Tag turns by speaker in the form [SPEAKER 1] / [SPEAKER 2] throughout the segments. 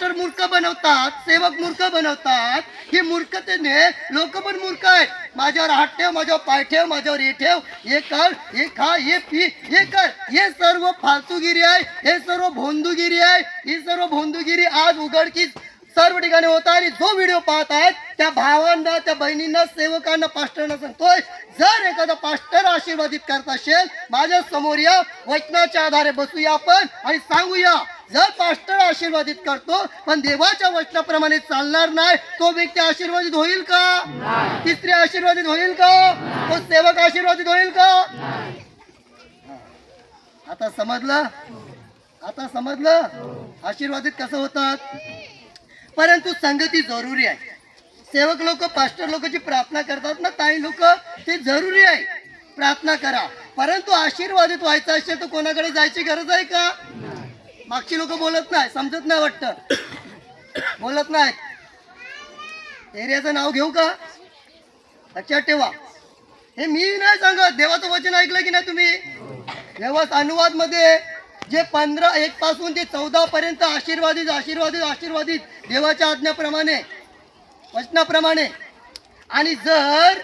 [SPEAKER 1] Pastor मूर्ख बनवतात सेवक मूर्ख बनवतात. ही मूर्खतेने लोक पण मूर्ख आहेत. माझ्यावर हात ठेव माझ्यावर पाय ठेव माझ्यावर हे ठेव हे कर हे खा हे पी हे कर. हे सर्व फालतूगिरी आहे हे सर्व भोंदूगिरी आहे ही सर्व भोंदूगिरी आज उघडकीस सर्व ठिकाणी होत आहे आणि जो व्हिडिओ पाहत आहेत त्या भावांना त्या बहिणींना सेवकांना पास्टरना सांगतोय जर एखादा पास्टर आशीर्वादित करत असेल माझ्यासमोर या वचनाच्या आधारे बसूया आपण आणि सांगूया. जर पास्टर आशीर्वादित करतो पण देवाच्या वचनाप्रमाणे चालणार नाही तो व्यक्ती आशीर्वादित होईल का? तिसरी आशीर्वादित होईल का? तो सेवक आशीर्वादित होईल का? आता समजलं? आता समजलं? आशीर्वादित कसं होतात? परंतु संगती जरुरी आहे. सेवक लोक पास्टर लोकांची प्रार्थना करतात ना काही लोक ते जरुरी आहे. प्रार्थना करा. परंतु आशीर्वादित व्हायचं असेल तर कोणाकडे जायची गरज आहे का? मागची लोक बोलत नाही समजत नाही वाटतं. बोलत नाहीत एरियाचं नाव घेऊ का? लक्षात ठेवा. हे मी नाही सांगत देवाचं वचन ऐकलं की नाही तुम्ही? देवाच अनुवादमध्ये जे पंधरा एक पासून ते चौदा पर्यंत आशीर्वादित आशीर्वादित आशीर्वादित देवाच्या आज्ञाप्रमाणे वचनाप्रमाणे. आणि जर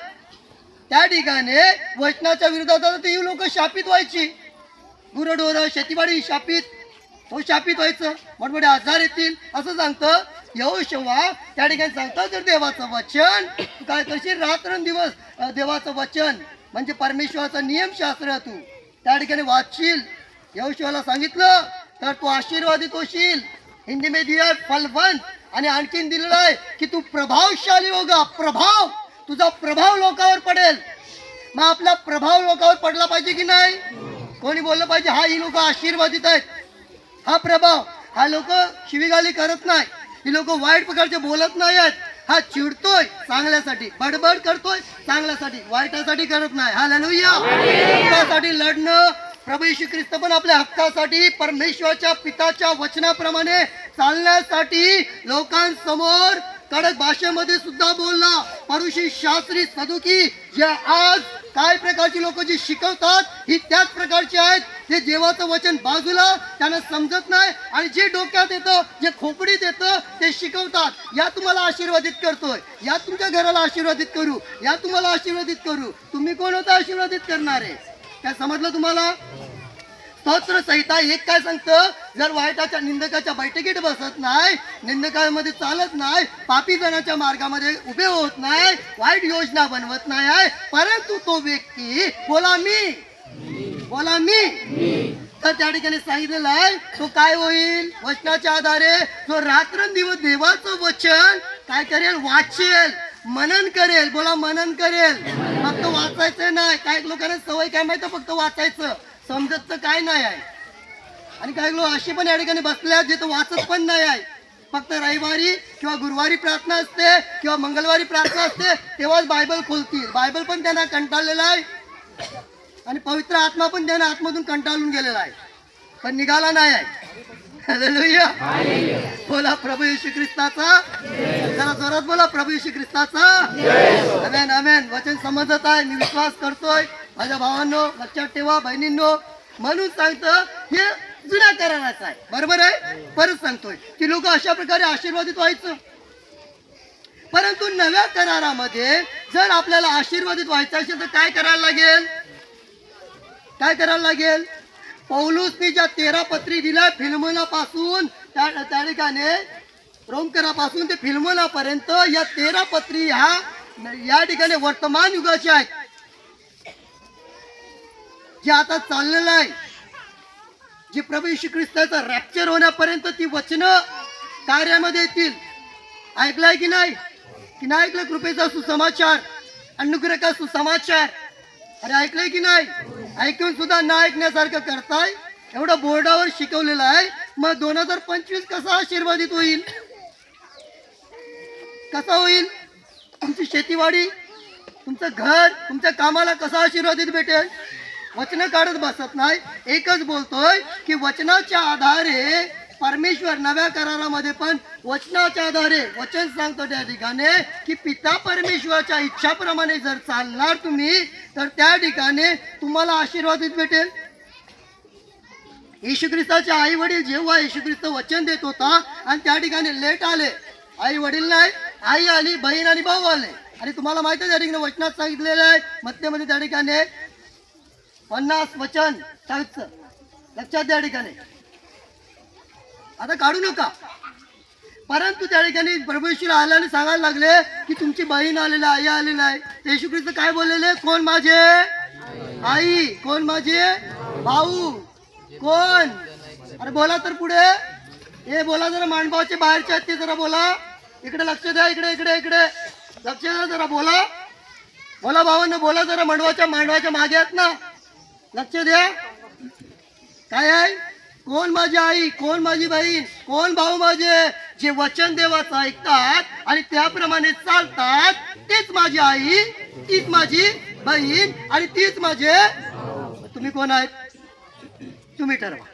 [SPEAKER 1] त्या ठिकाणी वचनाच्या विरोधात आलं तर ही लोक शापित व्हायची. गुरडोर शेतीवाडी शापित तो शापित व्हायचं. मोठमोठे आजार येतील असं सांगतं. येऊ शेवा त्या ठिकाणी सांगतं जर देवाचं वचन. तू काय करशील? रात्रंदिवस देवाचं वचन. म्हणजे परमेश्वराचं नियमशास्त्र तू. त्या ठिकाणी वाचशील. येऊशिवाला सांगितलं तर तू आशीर्वादित होशील. हिंदी में दिया फलवंत. आणि आणखीन दिलेलं आहे की तू प्रभावशाली होगा प्रभाव. तुझा प्रभाव लोकांवर पडेल. मग आपला प्रभाव लोकांवर पडला पाहिजे की नाही? कोणी बोललं पाहिजे? हा ही लोक आशीर्वादित आहेत. हा प्रभाव. हा लोक शिवीगाली करत नाही. ही लोक वाईट प्रकारचे बोलत नाही आहेत. हा चिडतोय चांगल्यासाठी. बडबड करतोय चांगल्यासाठी. वाईटासाठी करत नाही. हा ललुया हक्कासाठी लढणं प्रभू श्री ख्रिस्त पण आपल्या हक्कासाठी परमेश्वराच्या पिताच्या वचनाप्रमाणे चालण्यासाठी लोकांसमोर कडक भाषेमध्ये सुद्धा बोलला परुषी शास्त्री सदुकी जे आज काय प्रकारची लोक जी शिकवतात ही त्याच प्रकारची हे देवाचं वचन बाजूला त्यांना समजत नाही आणि जे डोक्यात येतं जे खोपडीत येतं ते शिकवतात. या तुम्हाला आशीर्वादित करतोय. या तुमच्या घराला आशीर्वादित करू. या तुम्हाला आशीर्वादित करू. तुम्ही कोण होता आशीर्वादित करणारे? काय समजलं तुम्हाला? स्तोत्र संहिता एक काय सांगतं? जर वाईटाच्या निंदकाच्या बैठकीत बसत नाही निंदकामध्ये चालत नाही पापी जणाच्या मार्गामध्ये उभे होत नाही वाईट योजना बनवत नाही परंतु तो व्यक्ती बोला मी बोला मी. तर त्या ठिकाणी सांगितलेलं आहे तो काय होईल? वचनाच्या आधारे तो रात्रंदिवस देवाचं वचन काय करेल वाचेल मनन करेल. बोला मनन करेल. फक्त वाचायचं नाही. काही लोकांना सवय काय माहिती? फक्त वाचायचं. समजत तर काय नाही आहे. आणि काही लोक असे पण या ठिकाणी बसले जिथं वाचत पण नाही आहे. फक्त रविवारी किंवा गुरुवारी प्रार्थना असते किंवा मंगळवारी प्रार्थना असते तेव्हाच बायबल खोलतील. बायबल पण त्यांना कंटाळलेला आहे. आणि पवित्र आत्मा पण त्यांना आतमधून कंटाळून गेलेला आहे. पण निघाला नाही आहे. बोला प्रभू येशू ख्रिस्ताचा. जरा जोरात बोला प्रभू येशू ख्रिस्ताचा. अमेन अमेन वचन समजत आहे. मी विश्वास करतोय. माझ्या भावांनो लक्षात ठेवा बहिणींनो. म्हणून सांगतं हे जुन्या कराराचं आहे. बरोबर आहे? परत सांगतोय की लोक अशा प्रकारे आशीर्वादित व्हायचं. परंतु नव्या करारामध्ये जर आपल्याला आशीर्वादित व्हायचं असेल तर काय करायला लागेल? काय करायला लागेल? पौलुसनी ज्या तेरा पत्री दिल्या फिल्मनापासून. त्या त्या ठिकाणी रोमकरापासून ते फिल्मनापर्यंत या तेरा पत्री ह्या या ठिकाणी वर्तमान युगाच्या आहेत. जे आता चाललेलं आहे. जे प्रभू श्री ख्रिस्ताचं रॅप्चर होण्यापर्यंत ती वचनं कार्यामध्ये येतील. ऐकलंय की नाही? की नाही ऐकलं? कृपेचा सुसमाचार अनुग्रह सुसमाचार. अरे ऐकलंय की नाही? ऐकून सुद्धा ना ऐकण्यासारखं करताय. एवढं बोर्डावर शिकवलेलं आहे. मग दोन हजार पंचवीस कसा आशीर्वादित होईल? कसा होईल? तुमची शेतीवाडी तुमचं घर तुमच्या कामाला कसा आशीर्वादित भेटेल? वचनं काढत बसत नाही. एकच बोलतोय की वचनाच्या आधारे परमेश्वर नव्या करारामध्ये पण वचनाच्या आधारे वचन सांगतो त्या ठिकाणी की पिता परमेश्वराच्या इच्छाप्रमाणे जर चालणार तुम्ही तर त्या ठिकाणी तुम्हाला आशीर्वादित भेटेल. येशू ख्रिस्ताचे आई वडील जेव्हा येशू ख्रिस्त वचन देत होता आणि त्या ठिकाणी लेट आले आई वडील नाही आई आली बहीण आणि भाऊ आले. आणि तुम्हाला माहिती आहे त्या ठिकाणी वचनात सांगितलेलं आहे मध्यमध्ये त्या ठिकाणी पन्नास वचन सांगितलं लक्षात त्या ठिकाणी. आता काढू नका. परंतु त्या ठिकाणी प्रभू आला आणि सांगायला लागले की तुमची बहीण आलेली आई आलेली आहे. येशू ख्रिस्त काय बोललेले? कोण माझे? आई. कोण माझे? भाऊ. कोण? अरे बोला तर पुढे. हे बोला जरा मांडभावाचे बाहेरचे आहेत ते जरा बोला. इकडे लक्ष द्या इकडे इकडे इकडे. लक्ष द्या जरा बोला. बोला भावांना बोला जरा मांडवाच्या मांडवाच्या मागे आहेत ना. लक्ष द्या. काय आहे? कोण माझी आई? कोण माझी बहीण? कोण भाऊ माझे? जे वचन देवाचं ऐकतात आणि त्याप्रमाणे चालतात तीच माझी आई तीच माझी बहीण आणि तीच माझे तुम्ही कोण आहेत? तुम्ही ठरवा.